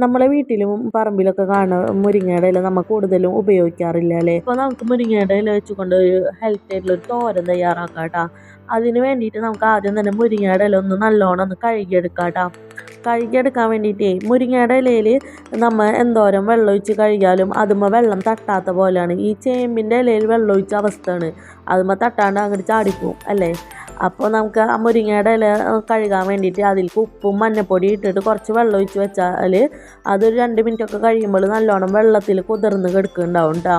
നമ്മളെ വീട്ടിലും പറമ്പിലൊക്കെ കാണുന്ന മുരിങ്ങയുടെ ഇല നമ്മൾ കൂടുതലും ഉപയോഗിക്കാറില്ല അല്ലേ? അപ്പോൾ നമുക്ക് മുരിങ്ങയുടെ ഇല വെച്ചുകൊണ്ട് ഒരു ഹെൽത്തി ആയിട്ടുള്ള ഒരു തോരൻ തയ്യാറാക്കാം കേട്ടോ. അതിന് വേണ്ടിയിട്ട് നമുക്ക് ആദ്യം തന്നെ മുരിങ്ങയുടെ ഇല ഒന്ന് നല്ലോണം ഒന്ന് കഴുകിയെടുക്കാം കേട്ടോ കഴുകിയെടുക്കാൻ വേണ്ടിയിട്ടേ മുരിങ്ങയുടെ ഇലയിൽ നമ്മൾ എന്തോരം വെള്ളം ഒഴിച്ച് കഴുകിയാലും അതുമ്മ വെള്ളം തട്ടാത്ത പോലെയാണ്. ഈ ചേമ്പിന്റെ ഇലയിൽ വെള്ളം ഒഴിച്ച അവസ്ഥയാണ്. അതുമ്മ തട്ടാണ്ട് അങ്ങോട്ട് ചാടിപ്പോവും അല്ലേ? അപ്പോൾ നമുക്ക് ആ മുരിങ്ങയുടെ ഇല കഴുകാൻ വേണ്ടിയിട്ട് അതിലേക്ക് ഉപ്പും മഞ്ഞപ്പൊടി ഇട്ടിട്ട് കുറച്ച് വെള്ളം ഒഴിച്ച് വെച്ചാൽ അതൊരു രണ്ട് മിനിറ്റൊക്കെ കഴിയുമ്പോൾ നല്ലോണം വെള്ളത്തിൽ കുതിർന്ന് കിടക്കുന്നുണ്ടാവും കേട്ടോ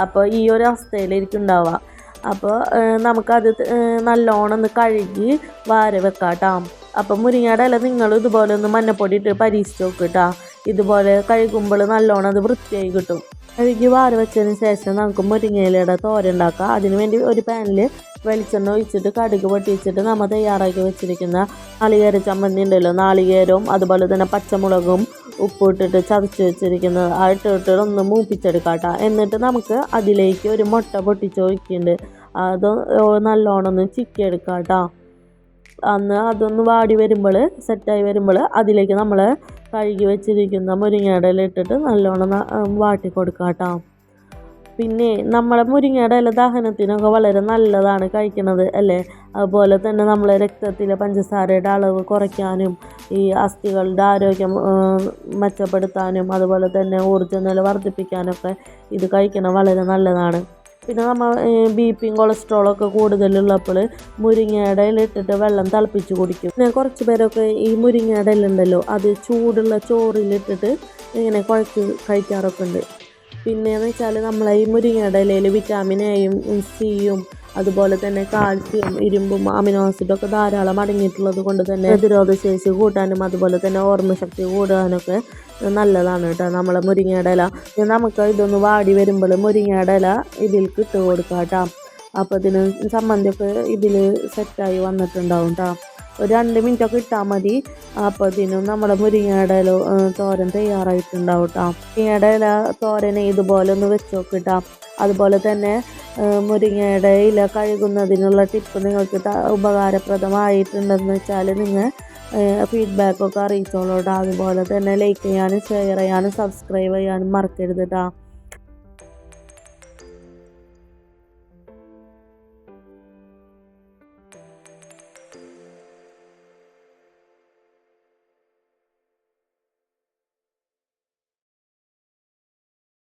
അപ്പോൾ ഈ ഒരു അവസ്ഥയിലായിരിക്കും ഉണ്ടാവുക അപ്പോൾ നമുക്കത് നല്ലോണം ഒന്ന് കഴുകി വാര വെക്കാം കേട്ടോ അപ്പോൾ മുരിങ്ങയുടെ ഇല നിങ്ങൾ ഇതുപോലെ ഒന്ന് മഞ്ഞപ്പൊടി ഇട്ട് പരീക്ഷിച്ച് നോക്ക് കേട്ടോ ഇതുപോലെ കഴുകുമ്പോൾ നല്ലോണം അത് വൃത്തിയായി കിട്ടും. കഴുകി വാര വെച്ചതിന് ശേഷം നമുക്ക് മുരിങ്ങയിലയുടെ തോര ഉണ്ടാക്കാം. അതിനുവേണ്ടി ഒരു പാനിൽ വെളിച്ചെണ്ണ ഒഴിച്ചിട്ട് കടുക് പൊട്ടിച്ചിട്ട് നമ്മൾ തയ്യാറാക്കി വെച്ചിരിക്കുന്ന നാളികേര ചമ്മന്തി ഉണ്ടല്ലോ. നാളികേരവും അതുപോലെ തന്നെ പച്ചമുളകും ഉപ്പിട്ടിട്ട് ചതച്ച് വെച്ചിരിക്കുന്നത് ആ ഇട്ടിട്ട് ഒന്ന് മൂപ്പിച്ചെടുക്കാം എന്നിട്ട് നമുക്ക് അതിലേക്ക് ഒരു മുട്ട പൊട്ടിച്ച് ഒഴിക്കുന്നുണ്ട്. അത് നല്ലോണം ഒന്ന് ചിക്കി എടുക്കാം അന്ന് അതൊന്ന് വാടി വരുമ്പോൾ സെറ്റായി വരുമ്പോൾ അതിലേക്ക് നമ്മൾ കഴുകി വെച്ചിരിക്കുന്ന മുരിങ്ങയുടെ ഇട്ടിട്ട് നല്ലോണം വാട്ടി കൊടുക്കാം കേട്ടോ. പിന്നെ നമ്മളെ മുരിങ്ങയുടെ ഇല ദഹനത്തിനൊക്കെ വളരെ നല്ലതാണ് കഴിക്കുന്നത് അല്ലേ? അതുപോലെ തന്നെ നമ്മളെ രക്തത്തിലെ പഞ്ചസാരയുടെ അളവ് കുറയ്ക്കാനും ഈ അസ്ഥികളുടെ ആരോഗ്യം മെച്ചപ്പെടുത്താനും അതുപോലെ തന്നെ ഊർജ നില വർദ്ധിപ്പിക്കാനൊക്കെ ഇത് കഴിക്കണം വളരെ നല്ലതാണ്. പിന്നെ നമ്മൾ ബി പിയും കൊളസ്ട്രോളൊക്കെ കൂടുതലുള്ളപ്പോൾ മുരിങ്ങയുടെ ഇല ഇട്ടിട്ട് വെള്ളം തിളപ്പിച്ച് കുടിക്കും. പിന്നെ കുറച്ച് പേരൊക്കെ ഈ മുരിങ്ങയുടെ ഇല ഉണ്ടല്ലോ അത് ചൂടുള്ള ചോറിലിട്ടിട്ട് ഇങ്ങനെ കുഴച്ച് കഴിക്കാറൊക്കെ ഉണ്ട്. പിന്നെയെന്ന് വെച്ചാൽ നമ്മളെ ഈ മുരിങ്ങയുടെ ഇലയിൽ വിറ്റാമിൻ എയും സിയും അതുപോലെ തന്നെ കാൽസ്യം ഇരുമ്പും അമിനോ ആസിഡും ഒക്കെ ധാരാളം അടങ്ങിയിട്ടുള്ളത് കൊണ്ട് തന്നെ പ്രതിരോധശേഷി കൂട്ടാനും അതുപോലെ തന്നെ ഓർമ്മശക്തി കൂടാനൊക്കെ നല്ലതാണ് കേട്ടോ നമ്മളെ മുരിങ്ങയുടെ ഇല നമുക്ക് ഇതൊന്ന് വാടി വരുമ്പോൾ മുരിങ്ങയുടെ ഇല ഇതിലേക്ക് ഇട്ട് കൊടുക്കാം കേട്ടോ അപ്പോൾ ഇതിന് സംബന്ധിച്ച് ഇതിൽ സെറ്റായി വന്നിട്ടുണ്ടാവും കേട്ടോ ഒരു രണ്ട് മിനിറ്റ് ഒക്കെ ഇട്ടാൽ മതി അപ്പോഴത്തേനും നമ്മുടെ മുരിങ്ങയുടെ തോരൻ തയ്യാറായിട്ടുണ്ടാവും കേട്ടോ മുരിങ്ങയുടെ ഇല തോരനെ ഇതുപോലെ ഒന്ന് വെച്ച് നോക്കിട്ടാ അതുപോലെ തന്നെ മുരിങ്ങയുടെ ഇല കഴുകുന്നതിനുള്ള ടിപ്പ് നിങ്ങൾക്ക് ഉപകാരപ്രദമായിട്ടുണ്ടെന്ന് വെച്ചാൽ നിങ്ങൾ ഫീഡ്ബാക്കൊക്കെ അറിയിച്ചോളൂ കേട്ടോ അതുപോലെ തന്നെ ലൈക്ക് ചെയ്യാനും ഷെയർ ചെയ്യാനും സബ്സ്ക്രൈബ് ചെയ്യാനും മറക്കരുത് കേട്ടോ